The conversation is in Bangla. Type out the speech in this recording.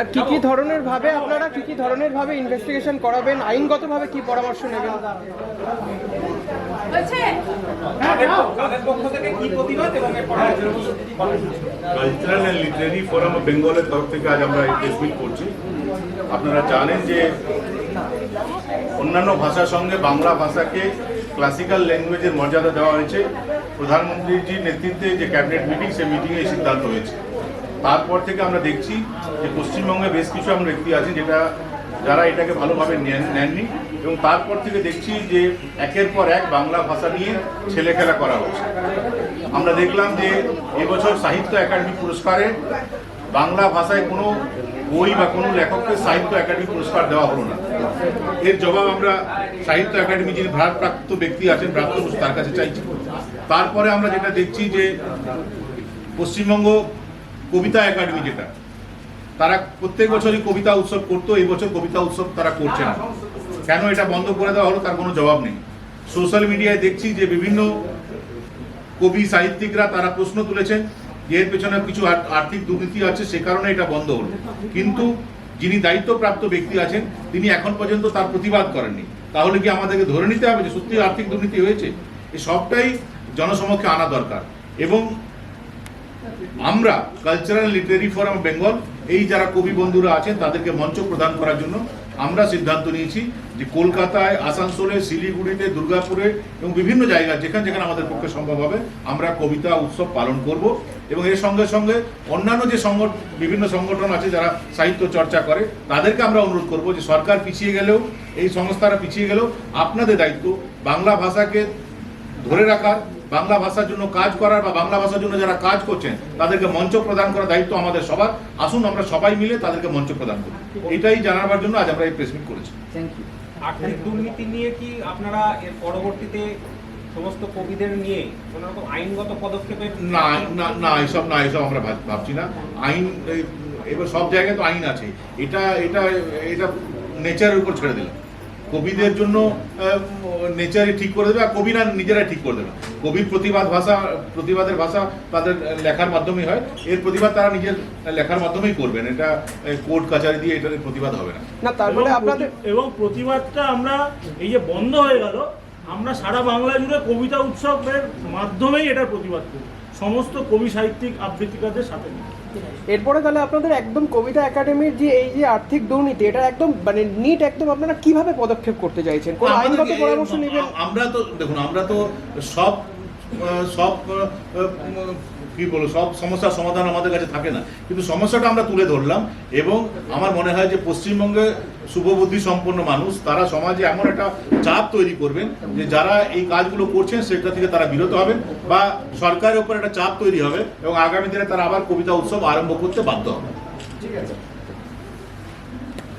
আর কি কি ধরনের ভাবে আপনারা কি কি ধরনের ভাবে ইনভেস্টিগেশন করাবেন? আইনগতভাবে কি পরামর্শ নেবেন? তাদের তাদের পক্ষ থেকে কি প্রতিবাদ এবং এর পরামর্শ cultural and literary forum of বেঙ্গলের তরফ থেকে আজ আমরা এই প্রেস করছি। আপনারা জানেন যে অন্যান্য ভাষার সঙ্গে বাংলা ভাষাকে ক্লাসিক্যাল ল্যাঙ্গুয়েজের মর্যাদা দেওয়া হয়েছে। প্রধানমন্ত্রীজির নেতৃত্বে যে ক্যাবিনেট মিটিং সেই মিটিংয়ে এই সিদ্ধান্ত হয়েছে। তারপর থেকে আমরা দেখছি যে পশ্চিমবঙ্গে বেশ কিছু আমরা ব্যক্তি আছে যেটা যারা এটাকে ভালোভাবে নেন- নেননি এবং তারপর থেকে দেখছি যে একের পর এক বাংলা ভাষা নিয়ে ছেলে খেলা করা হচ্ছে। আমরা দেখলাম যে এবছর সাহিত্য একাডেমি পুরস্কারে বাংলা ভাষায় কোনো বই বা কোনো লেখককে সাহিত্য একাডেমি পুরস্কার দেওয়া হলো না। এর জবাব আমরা সাহিত্য একাডেমি যিনি ভারপ্রাপ্ত ব্যক্তি আছেন প্রাপ্ত তার কাছে চাইছি। তারপরে আমরা যেটা দেখছি যে পশ্চিমবঙ্গ কবিতা একাডেমি যেটা, তারা প্রত্যেক বছরই কবিতা উৎসব করতো, এই বছর কবিতা উৎসব তারা করছে না। কেন এটা বন্ধ করে দেওয়া হলো তার কোনো জবাব নেই। সোশ্যাল মিডিয়ায় দেখছি যে বিভিন্ন কবি সাহিত্যিকরা তারা প্রশ্ন তুলেছেন যে এর পেছনে কিছু আর- আর্থিক দুর্নীতি আছে, সে কারণে এটা বন্ধ হলো। কিন্তু যিনি দায়িত্বপ্রাপ্ত ব্যক্তি আছেন, তিনি এখন পর্যন্ত তার প্রতিবাদ করেননি। তাহলে কি আমাদেরকে ধরে নিতে হবে যে সত্যি আর্থিক দুর্নীতি হয়েছে? এই সবটাই জনসমক্ষে আনা দরকার। এবং আমরা কালচারাল লিটারি ফোরাম বেঙ্গল এই যারা কবি বন্ধুরা আছেন, তাদেরকে মঞ্চ প্রদান করার জন্য আমরা সিদ্ধান্ত নিয়েছি যে কলকাতায়, আসানসোলে, শিলিগুড়িতে, দুর্গাপুরে এবং বিভিন্ন জায়গায়, যেখানে যেখানে আমাদের পক্ষে সম্ভব হবে, আমরা কবিতা উৎসব পালন করব এবং এর সঙ্গে সঙ্গে অন্যান্য যে সংগঠন বিভিন্ন সংগঠন আছে যারা সাহিত্য চর্চা করে, তাদেরকে আমরা অনুরোধ করব যে সরকার পিছিয়ে গেলেও, এই সংস্থারা পিছিয়ে গেলেও আপনাদের দায়িত্ব বাংলা ভাষাকে ধরে রাখার বাংলা ভাষার জন্য কাজ করার বা বাংলা ভাষার জন্য যারা কাজ করছেন তাদেরকে মঞ্চ প্রদান করার দায়িত্ব আমাদের সবার। আসুন আমরা সবাই মিলে তাদেরকে মঞ্চ প্রদান করি। এটাই জানাবার জন্য আজ আমরা এই প্রেস মিট করেছি। আর্থিক দুর্নীতি নিয়ে কি আপনারা এর পরবর্তীতে সমস্ত কবিদের নিয়ে কোনো রকম আইনগত পদক্ষেপে না না না এসব না এসব আমরা ভাব- ভাবছি না। আইন এবার সব জায়গায় তো আইন আছে। এটা এটা এটা নেচারের উপর ছেড়ে দিলাম। কবিদের জন্য নেচারই ঠিক করে দেবে আর কবিরা নিজেরাই ঠিক করে দেবে। কবির প্রতিবাদ ভাষা প্রতিবাদের ভাষা তাদের লেখার মাধ্যমেই হয়। এর প্রতিবাদ তারা নিজের লেখার মাধ্যমেই করবেন। এটা কোর্ট কাছারি দিয়ে এটার প্রতিবাদ হবে না। না তারপরে এবং আপনাদের এবং প্রতিবাদটা আমরা এই যে বন্ধ হয়ে গেল আমরা সারা বাংলা জুড়ে কবিতা উৎসবের মাধ্যমেই এটার প্রতিবাদ করি। সমস্ত কবি সাহিত্যিক আবৃত্তিকাদের সাথে এরপরে তাহলে আপনাদের একদম কবিতা একাডেমির যে এই যে আর্থিক দুর্নীতি এটা একদম মানে নিট একদম আপনারা কীভাবে পদক্ষেপ করতে চাইছেন? কোন আইনগত পরামর্শ নেবেন? আমরা তো দেখুন আমরা তো সব সব কি বলব, সব সমস্যার সমাধান আমাদের কাছে থাকে না। কিন্তু সমস্যাটা আমরা তুলে ধরলাম এবং আমার মনে হয় যে পশ্চিমবঙ্গে শুভবুদ্ধি সম্পন্ন মানুষ, তারা সমাজে এমন একটা চাপ তৈরি করবেন যে যারা এই কাজগুলো করছেন, সেটা থেকে তারা বিরত হবেন বা সরকারের উপর একটা চাপ তৈরি হবে এবং আগামী দিনে তারা আবার কবিতা উৎসব আরম্ভ করতে বাধ্য হবে।